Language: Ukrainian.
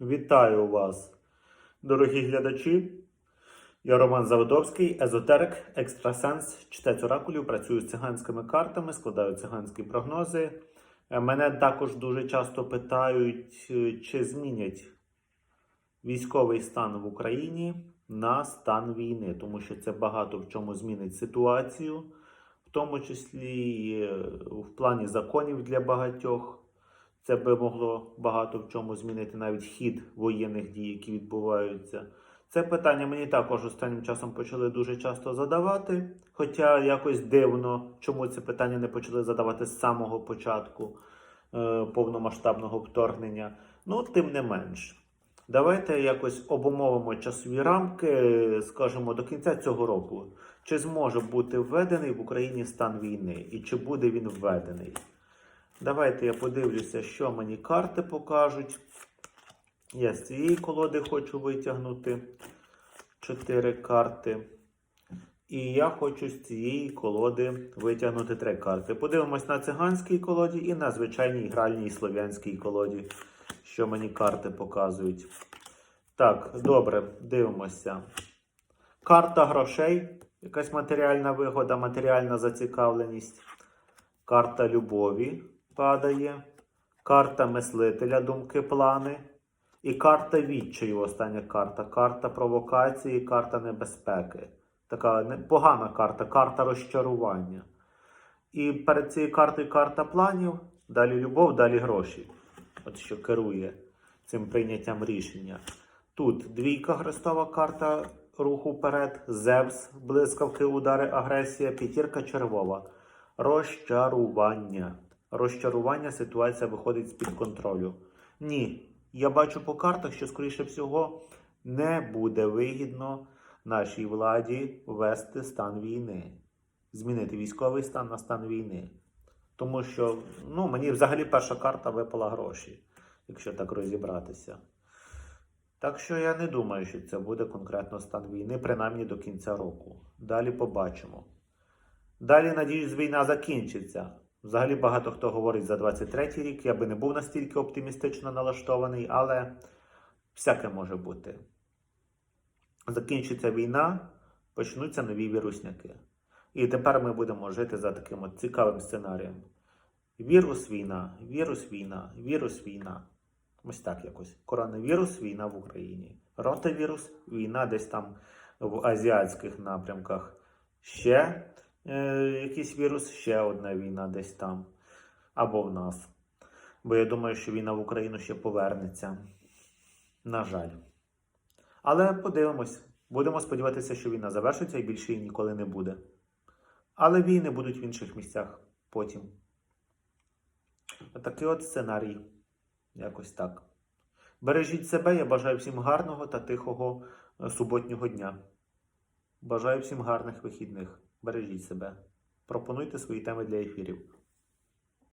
Вітаю вас, дорогі глядачі. Я Роман Заводовський, езотерик, екстрасенс, читець оракулів, працюю з циганськими картами, складаю циганські прогнози. Е, Мене також дуже часто питають, е, чи змінять військовий стан в Україні на стан війни, тому що це багато в чому змінить ситуацію, в тому числі е, в плані законів для багатьох. Це би могло багато в чому змінити навіть хід воєнних дій, які відбуваються. Це питання мені також останнім часом почали дуже часто задавати. Хоча якось дивно, чому це питання не почали задавати з самого початку е, повномасштабного вторгнення. Ну, тим не менш. Давайте якось обумовимо часові рамки, скажімо, до кінця цього року. Чи зможе бути введений в Україні стан війни і чи буде він введений? Давайте я подивлюся, що мені карти покажуть. Я з цієї колоди хочу витягнути 4 карти. І я хочу з цієї колоди витягнути 3 карти. Подивимось на циганській колоді і на звичайній гральній слов'янській колоді, що мені карти показують. Так, добре, дивимося. Карта грошей, якась матеріальна вигода, матеріальна зацікавленість. Карта любові падає. Карта мислителя, думки, плани. І карта відчаю, остання карта. Карта провокації, карта небезпеки. Така погана карта, карта розчарування. І перед цією картою карта планів, далі любов, далі гроші. От що керує цим прийняттям рішення. Тут двійка хрестова карта руху вперед, Зевс, блискавки, удари, агресія, п'ятірка червова. Розчарування. Розчарування ситуація виходить з-під контролю. Ні, я бачу по картах, що, скоріше всього, не буде вигідно нашій владі ввести стан війни, змінити військовий стан на стан війни. Тому що ну, мені взагалі перша карта випала гроші, якщо так розібратися. Так що я не думаю, що це буде конкретно стан війни, принаймні до кінця року. Далі побачимо. Далі, надіюсь, війна закінчиться. Взагалі багато хто говорить за 23-й рік. Я би не був настільки оптимістично налаштований, але всяке може бути. Закінчиться війна, почнуться нові вірусняки. І тепер ми будемо жити за таким от цікавим сценарієм. Вірус війна, вірус війна, вірус війна. Ось так якось. Коронавірус, війна в Україні. Ротавірус, війна десь там в азіатських напрямках. Ще е, якийсь вірус, ще одна війна десь там. Або в нас. Бо я думаю, що війна в Україну ще повернеться. На жаль. Але подивимось. Будемо сподіватися, що війна завершиться і більше її ніколи не буде. Але війни будуть в інших місцях потім. Такий от сценарій. Якось так. Бережіть себе, я бажаю всім гарного та тихого е, суботнього дня. Бажаю всім гарних вихідних. Бережіть себе. Пропонуйте свої теми для ефірів.